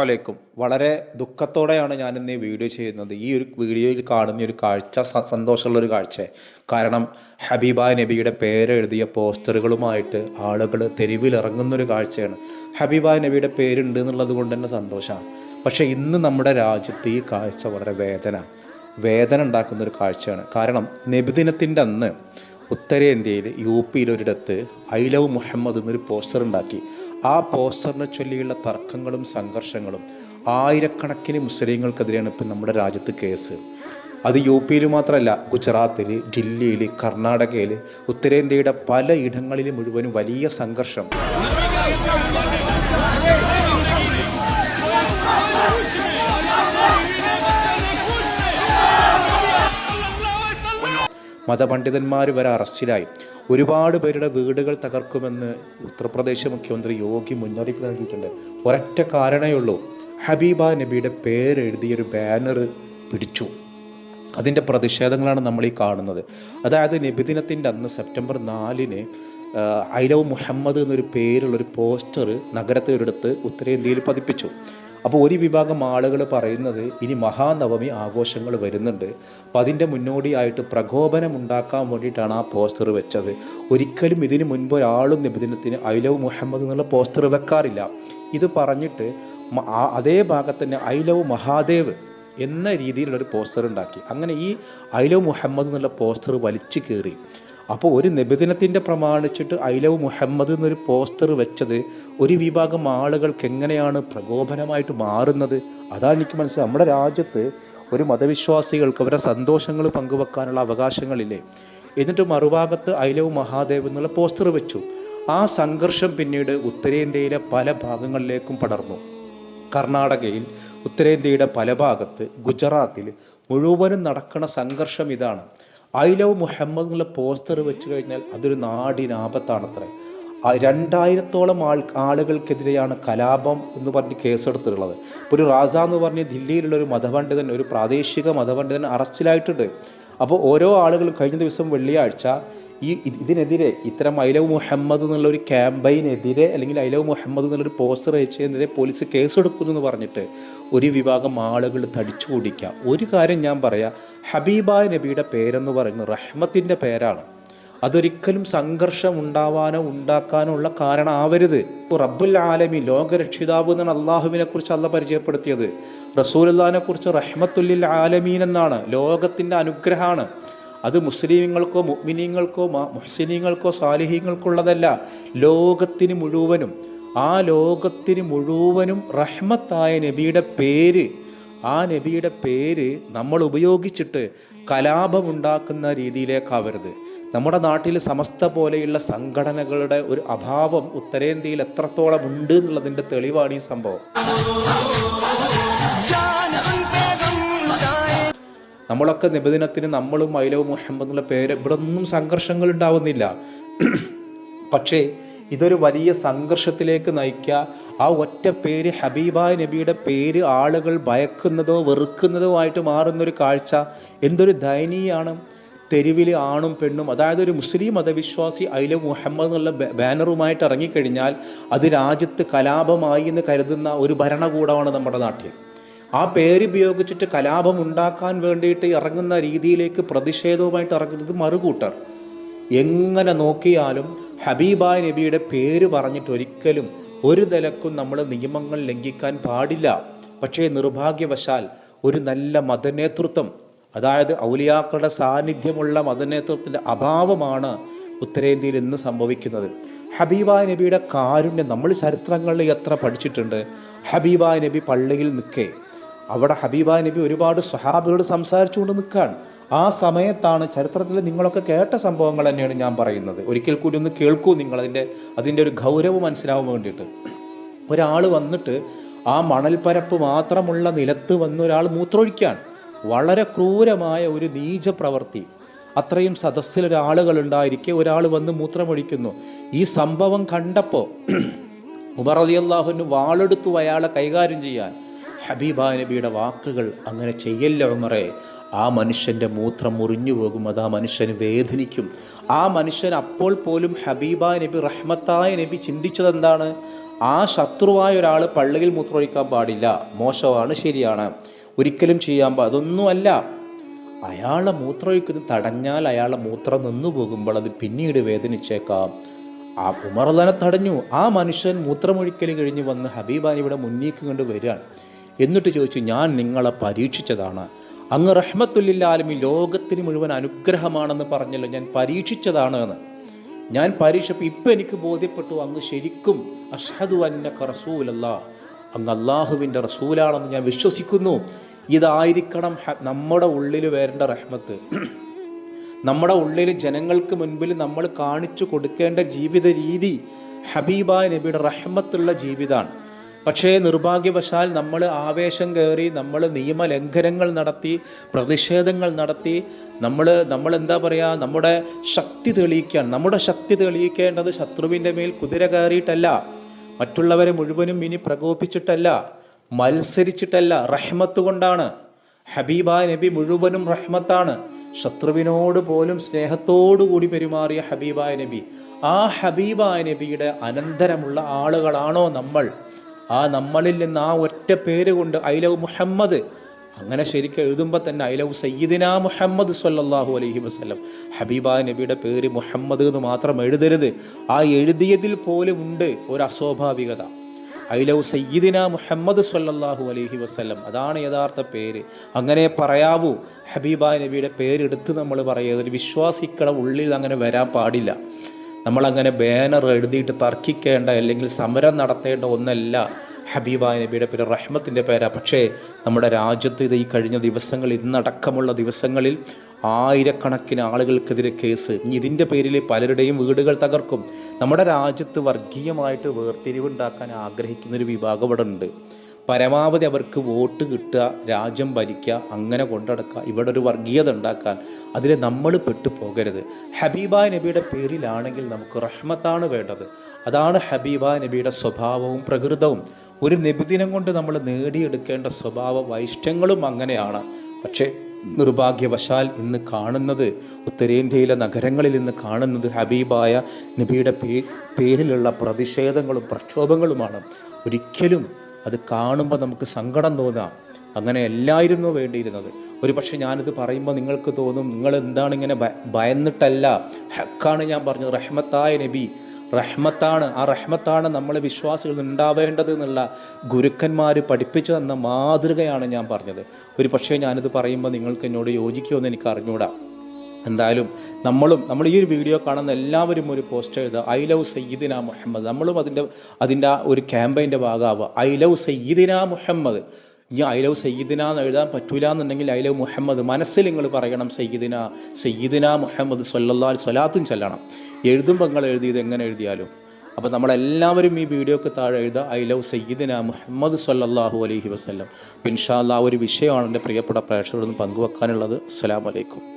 അലൈക്കും വളരെ ദുഃഖത്തോടെയാണ് ഞാൻ ഇന്ന് ഈ വീഡിയോ ചെയ്യുന്നത്. ഈ ഒരു വീഡിയോയിൽ കാണുന്ന ഒരു കാഴ്ച സന്തോഷമുള്ള ഒരു കാഴ്ച. കാരണം ഹബീബ നബിയുടെ പേരെഴുതിയ പോസ്റ്ററുകളുമായിട്ട് ആളുകൾ തെരുവിലിറങ്ങുന്നൊരു കാഴ്ചയാണ്. ഹബീബ നബിയുടെ പേരുണ്ട് എന്നുള്ളത് കൊണ്ട് തന്നെ സന്തോഷമാണ്. പക്ഷേ ഇന്ന് നമ്മുടെ രാജ്യത്ത് ഈ കാഴ്ച വളരെ വേദന വേദന ഉണ്ടാക്കുന്ന ഒരു കാഴ്ചയാണ്. കാരണം നബിദിനത്തിന്റെ അന്ന് ഉത്തരേന്ത്യയിൽ യു പിയിലൊരിടത്ത് ഐ ലവ് മുഹമ്മദ് എന്നൊരു പോസ്റ്റർ ഉണ്ടാക്കി. ആ പോസ്റ്ററിനെ ചൊല്ലിയുള്ള തർക്കങ്ങളും സംഘർഷങ്ങളും ആയിരക്കണക്കിന് മുസ്ലിങ്ങൾക്കെതിരെയാണ് ഇപ്പം നമ്മുടെ രാജ്യത്ത് കേസ്. അത് യു പിയിൽ മാത്രമല്ല ഗുജറാത്തിൽ ഡൽഹിയിൽ കർണാടകയിൽ ഉത്തരേന്ത്യയുടെ പല ഇടങ്ങളിൽ മുഴുവനും വലിയ സംഘർഷം. മതപണ്ഡിതന്മാർ വരെ അറസ്റ്റിലായി. ഒരുപാട് പേരുടെ വീടുകൾ തകർക്കുമെന്ന് ഉത്തർപ്രദേശ് മുഖ്യമന്ത്രി യോഗി മുന്നറിയിപ്പ് നൽകിയിട്ടുണ്ട്. ഒരൊറ്റ കാരണമേ ഉള്ളൂ. ഹബീബ നബിയുടെ പേരെഴുതിയൊരു ബാനർ പിടിച്ചു. അതിന്റെ പ്രതിഷേധങ്ങളാണ് നമ്മൾ ഈ കാണുന്നത്. അതായത് നബിദിനത്തിന്റെ അന്ന് സെപ്റ്റംബർ നാലിന് ഐ ലവ് മുഹമ്മദ് എന്നൊരു പേരുള്ളൊരു പോസ്റ്റർ നഗരത്തിലൊരിടത്ത് ഉത്തരേന്ത്യയിൽ പതിപ്പിച്ചു. അപ്പോൾ ഒരു വിഭാഗം ആളുകൾ പറയുന്നത് ഇനി മഹാനവമി ആഘോഷങ്ങൾ വരുന്നുണ്ട്. അപ്പം അതിന്റെ മുന്നോടിയായിട്ട് പ്രകോപനം ഉണ്ടാക്കാൻ വേണ്ടിയിട്ടാണ് ആ പോസ്റ്റർ വെച്ചത്. ഒരിക്കലും ഇതിന് മുൻപ് ഒരാളും നിബന്ധനത്തിന് ഐ ലവ് മുഹമ്മദ് എന്നുള്ള പോസ്റ്റർ വെക്കാറില്ല. ഇത് പറഞ്ഞിട്ട് അതേ ഭാഗത്ത് തന്നെ ഐ ലവ് മഹാദേവ് എന്ന രീതിയിലുള്ളൊരു പോസ്റ്റർ ഉണ്ടാക്കി. അങ്ങനെ ഈ ഐ ലവ് മുഹമ്മദ് എന്നുള്ള പോസ്റ്റർ വലിച്ചു കയറി അപ്പോൾ ഒരു നിബിദിനത്തിന്റെ പ്രമാണിച്ചിട്ട് ഐ ലവ് മുഹമ്മദ് എന്നൊരു പോസ്റ്റർ വെച്ചത് ഒരു വിഭാഗം ആളുകൾക്ക് എങ്ങനെയാണ് പ്രകോപനമായിട്ട് മാറുന്നത്? അതാണ് എനിക്ക് മനസ്സിലായി നമ്മുടെ രാജ്യത്ത് ഒരു മതവിശ്വാസികൾക്ക് അവരുടെ സന്തോഷങ്ങൾ പങ്കുവെക്കാനുള്ള അവകാശങ്ങളില്ലേ? എന്നിട്ട് മറുഭാഗത്ത് ഐ ലവ് മഹാദേവ് എന്നുള്ള പോസ്റ്റർ വെച്ചു. ആ സംഘർഷം പിന്നീട് ഉത്തരേന്ത്യയിലെ പല ഭാഗങ്ങളിലേക്കും പടർന്നു. കർണാടകയിൽ ഉത്തരേന്ത്യയുടെ പല ഭാഗത്ത് ഗുജറാത്തിൽ മുഴുവനും നടക്കുന്ന സംഘർഷം ഇതാണ്. ഐ ലവ് മുഹമ്മദ് എന്നുള്ള പോസ്റ്റർ വെച്ച് കഴിഞ്ഞാൽ അതൊരു നാടിനാപത്താണത്രേ ആ രണ്ടായിരത്തോളം ആൾ ആളുകൾക്കെതിരെയാണ് കലാപം എന്ന് പറഞ്ഞ് കേസെടുത്തിട്ടുള്ളത്. ഇപ്പോൾ ഒരു റാസ എന്ന് പറഞ്ഞ് ദില്ലിയിലുള്ള ഒരു മതപണ്ഡിതൻ ഒരു പ്രാദേശിക മതപണ്ഡിതൻ അറസ്റ്റിലായിട്ടുണ്ട്. അപ്പോൾ ഓരോ ആളുകളും കഴിഞ്ഞ ദിവസം വെള്ളിയാഴ്ച ഈ ഇത് ഇതിനെതിരെ ഇത്തരം ഐ ലവ് മുഹമ്മദ് എന്നുള്ള ഒരു ക്യാമ്പയിനെതിരെ അല്ലെങ്കിൽ ഐ ലവ് മുഹമ്മദ് എന്നുള്ളൊരു പോസ്റ്റർ അയച്ചതിനെതിരെ പോലീസ് കേസെടുക്കുന്നു എന്ന് പറഞ്ഞിട്ട് ഒരു വിഭാഗം ആളുകൾ തടിച്ചു കൂടിക്കുക ഒരു കാര്യം ഞാൻ പറയാം ഹബീബായ നബിയുടെ പേരെന്ന് പറയുന്നത് റഹ്മത്തിന്റെ പേരാണ്. അതൊരിക്കലും സംഘർഷം ഉണ്ടാവാനോ ഉണ്ടാക്കാനോ ഉള്ള കാരണമാവരുത്. ഇപ്പോൾ റബ്ബുൽ ആലമി ലോകരക്ഷിതാവ് എന്നാണ് അള്ളാഹുവിനെ കുറിച്ച് അല്ല പരിചയപ്പെടുത്തിയത്. റസൂലുല്ലാനെ കുറിച്ച് റഹ്മത്തുല്ലിൽ ആലമീൻ എന്നാണ് ലോകത്തിന്റെ അനുഗ്രഹമാണ്. അത് മുസ്ലിമുകൾക്കോ മുഗ്മിനീങ്ങൾക്കോ മുഹ്സിനീങ്ങൾക്കോ സാലിഹീങ്ങൾക്കുള്ളതല്ല ലോകത്തിന് മുഴുവനും. ആ ലോകത്തിന് മുഴുവനും റഹ്മത്തായ നബിയുടെ പേര് ആ നബിയുടെ പേര് നമ്മൾ ഉപയോഗിച്ചിട്ട് കലാപമുണ്ടാക്കുന്ന രീതിയിലേക്കാവരുത്. നമ്മുടെ നാട്ടിൽ സമസ്ത പോലെയുള്ള സംഘടനകളുടെ ഒരു അഭാവം ഉത്തരേന്ത്യയിൽ എത്രത്തോളം ഉണ്ട് എന്നുള്ളതിന്റെ തെളിവാണ് ഈ സംഭവം. നമ്മളൊക്കെ നിബദിനത്തിന് നമ്മളും മൈലവും മുഹമ്മദ് എന്നുള്ള പേര് ഇവിടെ ഒന്നും സംഘർഷങ്ങൾ ഉണ്ടാവുന്നില്ല. പക്ഷേ ഇതൊരു വലിയ സംഘർഷത്തിലേക്ക് നയിക്കുക. ആ ഒറ്റ പേര് ഹബീബായ നബിയുടെ പേര് ആളുകൾ ഭയക്കുന്നതോ വെറുക്കുന്നതോ ആയിട്ട് മാറുന്നൊരു കാഴ്ച എന്തൊരു ദയനീയാണ്. തെരുവിൽ ആണും പെണ്ണും അതായത് ഒരു മുസ്ലിം മതവിശ്വാസി അയില മുഹമ്മദ് എന്നുള്ള ബാനറുമായിട്ട് ഇറങ്ങിക്കഴിഞ്ഞാൽ അത് രാജ്യത്ത് കലാപമായി എന്ന് കരുതുന്ന ഒരു ഭരണകൂടമാണ് നമ്മുടെ നാട്ടിൽ. ആ പേരുപയോഗിച്ചിട്ട് കലാപം ഉണ്ടാക്കാൻ വേണ്ടിയിട്ട് ഇറങ്ങുന്ന രീതിയിലേക്ക് പ്രതിഷേധവുമായിട്ട് ഇറങ്ങുന്നത് മറുകൂട്ടർ. എങ്ങനെ നോക്കിയാലും ഹബീബായ് നബിയുടെ പേര് പറഞ്ഞിട്ട് ഒരിക്കലും ഒരു നിലക്കും നമ്മൾ നിയമങ്ങൾ ലംഘിക്കാൻ പാടില്ല. പക്ഷേ നിർഭാഗ്യവശാൽ ഒരു നല്ല മതനേതൃത്വം അതായത് ഔലിയാക്കളുടെ സാന്നിധ്യമുള്ള മതനേതൃത്വത്തിന്റെ അഭാവമാണ് ഉത്തരേന്ത്യയിൽ ഇന്ന് സംഭവിക്കുന്നത്. ഹബീബായ നബിയുടെ കാരുണ്യം നമ്മൾ ചരിത്രങ്ങളിൽ എത്ര പഠിച്ചിട്ടുണ്ട്. ഹബീബായ നബി പള്ളിയിൽ നിൽക്കേ. അവിടെ ഹബീബായ നബി ഒരുപാട് സ്വഹാബികളോട് സംസാരിച്ചുകൊണ്ട് നിൽക്കുകയാണ് ആ സമയത്താണ് ചരിത്രത്തിൽ നിങ്ങളൊക്കെ കേട്ട സംഭവങ്ങൾ തന്നെയാണ് ഞാൻ പറയുന്നത്. ഒരിക്കൽ കൂടി ഒന്ന് കേൾക്കൂ നിങ്ങൾ അതിന്റെ ഒരു ഗൗരവം മനസ്സിലാവാൻ വേണ്ടിയിട്ട്. ഒരാൾ വന്നിട്ട് ആ മണൽപ്പരപ്പ് മാത്രമുള്ള നിലത്ത് വന്ന് ഒരാൾ മൂത്രമൊഴിക്കുകയാണ്. വളരെ ക്രൂരമായ ഒരു നീച പ്രവൃത്തി അത്രയും സദസ്സിൽ ഒരാളുകൾ ഉണ്ടായിരിക്കെ ഒരാൾ വന്ന് മൂത്രമൊഴിക്കുന്നു. ഈ സംഭവം കണ്ടപ്പോൾ ഉമർ അലി അള്ളാഹുവിന് വാളെടുത്തു അയാളെ കൈകാര്യം ചെയ്യാൻ. ഹബീബ നബിയുടെ വാക്കുകൾ അങ്ങനെ ചെയ്യല്ല ഉമറെ? ആ മനുഷ്യന്റെ മൂത്രം മുറിഞ്ഞു പോകും അത് ആ മനുഷ്യന് വേദനിക്കും. ആ മനുഷ്യൻ അപ്പോൾ പോലും ഹബീബ നബി റഹ്മത്തായ നബി ചിന്തിച്ചത് എന്താണ് ആ ശത്രുവായ ഒരാൾ പള്ളിയിൽ മൂത്രമൊഴിക്കാൻ പാടില്ല മോശമാണ് ശരിയാണ്. ഒരിക്കലും ചെയ്യാൻ പാ അതൊന്നുമല്ല. അയാളെ മൂത്രമൊഴിക്കുന്നത് തടഞ്ഞാൽ അയാളെ മൂത്രം നിന്നു പോകുമ്പോൾ അത് പിന്നീട് വേദനിച്ചേക്കാം. ആ ഉമർദാനെ തടഞ്ഞു. ആ മനുഷ്യൻ മൂത്രമൊഴിക്കൽ കഴിഞ്ഞ് വന്ന് ഹബീബാനിയുടെ മുന്നേക്ക് കൊണ്ട് വരികയാണ്. എന്നിട്ട് ചോദിച്ചു ഞാൻ നിങ്ങളെ പരീക്ഷിച്ചതാണ്. അങ്ങ് റഹ്മത്തുല്ലാലും ഈ ലോകത്തിന് മുഴുവൻ അനുഗ്രഹമാണെന്ന് പറഞ്ഞല്ലോ ഞാൻ പരീക്ഷിച്ചതാണ് എന്ന്. ഞാൻ പരീക്ഷപ്പോൾ ഇപ്പം എനിക്ക് ബോധ്യപ്പെട്ടു അങ്ങ് ശരിക്കും അഷഹദു അന്നക റസൂലല്ല അങ്ങ് അള്ളാഹുവിന്റെ റസൂലാണെന്ന് ഞാൻ വിശ്വസിക്കുന്നു. ഇതായിരിക്കണം നമ്മുടെ ഉള്ളിൽ വരേണ്ട റഹ്മത്ത്. നമ്മുടെ ഉള്ളിൽ ജനങ്ങൾക്ക് മുൻപിൽ നമ്മൾ കാണിച്ചു കൊടുക്കേണ്ട ജീവിത രീതി ഹബീബ നബിയുടെ റഹ്മത്തുള്ള ജീവിതമാണ് പക്ഷേ നിർഭാഗ്യവശാൽ നമ്മൾ ആവേശം കയറി നമ്മൾ നിയമലംഘനങ്ങൾ നടത്തി പ്രതിഷേധങ്ങൾ നടത്തി നമ്മൾ നമ്മൾ എന്താ പറയുക നമ്മുടെ ശക്തി തെളിയിക്കാൻ നമ്മുടെ ശക്തി തെളിയിക്കേണ്ടത് ശത്രുവിന്റെ മേൽ കുതിര കയറിയിട്ടല്ല. മറ്റുള്ളവരെ മുഴുവനും ഇനി പ്രകോപിച്ചിട്ടല്ല മത്സരിച്ചിട്ടല്ല റഹ്മത്ത് കൊണ്ടാണ്. ഹബീബ നബി മുഴുവനും റഹ്മത്താണ്. ശത്രുവിനോട് പോലും സ്നേഹത്തോടു കൂടി പെരുമാറിയ ഹബീബായ നബി. ആ ഹബീബായ നബിയുടെ അനന്തരമുള്ള ആളുകളാണോ നമ്മൾ? ആ നമ്മളിൽ നിന്ന് ആ ഒറ്റ പേര് കൊണ്ട് ഐ ലവ് മുഹമ്മദ്. അങ്ങനെ ശരിക്കും എഴുതുമ്പോൾ തന്നെ ഐ ലവ് സയ്യിദിന മുഹമ്മദ് സല്ലാഹു അലഹി വസ്ലം ഹബീബ നബിയുടെ പേര് മുഹമ്മദ് എന്ന് മാത്രം എഴുതരുത്. ആ എഴുതിയതിൽ പോലും ഉണ്ട് ഒരു അസ്വാഭാവികത. ഐ ലവ് സയ്യിദിന മുഹമ്മദ് സല്ലാഹു അലഹി വസ്ലം അതാണ് യഥാർത്ഥ പേര്. അങ്ങനെ പറയാവൂ ഹബീബ നബിയുടെ പേരെടുത്ത് നമ്മൾ പറയുക ഒരു വിശ്വാസിക്കളെ ഉള്ളിൽ അങ്ങനെ വരാൻ പാടില്ല. നമ്മളങ്ങനെ ബാനർ എഴുതിയിട്ട് തർക്കിക്കേണ്ട അല്ലെങ്കിൽ സമരം നടത്തേണ്ട ഒന്നല്ല ഹബീബായ നബിയുടെ പേര് റഹ്മത്തിന്റെ പേരാ. പക്ഷേ നമ്മുടെ രാജ്യത്ത് ഇത് ഈ കഴിഞ്ഞ ദിവസങ്ങൾ ഇന്നടക്കമുള്ള ദിവസങ്ങളിൽ ആയിരക്കണക്കിന് ആളുകൾക്കെതിരെ കേസ്. ഇതിന്റെ പേരിൽ പലരുടെയും വീടുകൾ തകർക്കും. നമ്മുടെ രാജ്യത്ത് വർഗീയമായിട്ട് വേർതിരിവുണ്ടാക്കാൻ ആഗ്രഹിക്കുന്നൊരു വിഭാഗം ഇവിടെ ഉണ്ട് പരമാവധി അവർക്ക് വോട്ട് കിട്ടുക രാജ്യം ഭരിക്കുക അങ്ങനെ കൊണ്ടടക്കുക ഇവിടെ ഒരു വർഗീയത ഉണ്ടാക്കാൻ അതിൽ നമ്മൾ പെട്ടുപോകരുത്. ഹബീബ നബിയുടെ പേരിലാണെങ്കിൽ നമുക്ക് റഹ്മത്താണ് വേണ്ടത്. അതാണ് ഹബീബ നബിയുടെ സ്വഭാവവും പ്രകൃതവും. ഒരു നബിദിനം കൊണ്ട് നമ്മൾ നേടിയെടുക്കേണ്ട സ്വഭാവ വൈഷ്ട്യങ്ങളും അങ്ങനെയാണ്. പക്ഷേ നിർഭാഗ്യവശാൽ ഇന്ന് കാണുന്നത് ഉത്തരേന്ത്യയിലെ നഗരങ്ങളിൽ ഇന്ന് കാണുന്നത് ഹബീബായ നബിയുടെ പേരിലുള്ള പ്രതിഷേധങ്ങളും പ്രക്ഷോഭങ്ങളുമാണ്. ഒരിക്കലും അത് കാണുമ്പോൾ നമുക്ക് സങ്കടം തോന്നാം. അങ്ങനെ എല്ലായിരുന്നു വേണ്ടിയിരുന്നത്. ഒരു പക്ഷേ ഞാനിത് പറയുമ്പോൾ നിങ്ങൾക്ക് തോന്നും നിങ്ങൾ എന്താണ് ഇങ്ങനെ ഭയന്നിട്ടല്ല. ഹക്കാണ് ഞാൻ പറഞ്ഞത് റഹ്മത്തായ നബി. റഹ്മത്താണ്. ആ റഹ്മത്താണ് നമ്മളെ വിശ്വാസികൾ ഉണ്ടാവേണ്ടത് എന്നുള്ള ഗുരുക്കന്മാർ പഠിപ്പിച്ചു തന്ന മാതൃകയാണ് ഞാൻ പറഞ്ഞത്. ഒരു പക്ഷേ ഞാനിത് പറയുമ്പോൾ നിങ്ങൾക്ക് എന്നോട് യോജിക്കുമെന്ന് എനിക്ക് അറിഞ്ഞൂടാ. എന്തായാലും നമ്മളും നമ്മൾ ഈ ഒരു വീഡിയോ കാണുന്ന എല്ലാവരും ഒരു പോസ്റ്റ് എഴുതുക. ഐ ലവ് സയ്യിദിന മുഹമ്മദ്. നമ്മളും അതിന്റെ അതിന്റെ ഒരു ക്യാമ്പയിന്റെ ഭാഗമാവുക. ഐ ലവ് സയ്യിദിന മുഹമ്മദ്. ഇനി ഐ ലവ് സയ്യിദിന എന്ന് എഴുതാൻ പറ്റൂല എന്നുണ്ടെങ്കിൽ ഐ ലവ് മുഹമ്മദ് മനസ്സിൽ നിങ്ങൾ പറയണം സയ്യിദിന സയ്യിദിന മുഹമ്മദ് സൊല്ലാ സ്വലാത്തും ചെല്ലണം. എഴുതുമ്പോൾ നിങ്ങൾ എഴുതിയത് എങ്ങനെ എഴുതിയാലും. അപ്പോൾ നമ്മളെല്ലാവരും ഈ വീഡിയോക്ക് താഴെ എഴുതുക ഐ ലവ് സയ്യിദിന മുഹമ്മദ് സൊല്ലാഹു അലഹി വസ്ലം ഇൻഷാ അല്ലാ ഒരു വിഷയമാണ് എന്റെ പ്രിയപ്പെട്ട പ്രേക്ഷകരോട് പങ്കുവെക്കാനുള്ളത്. അസ്സാം അലൈക്കും.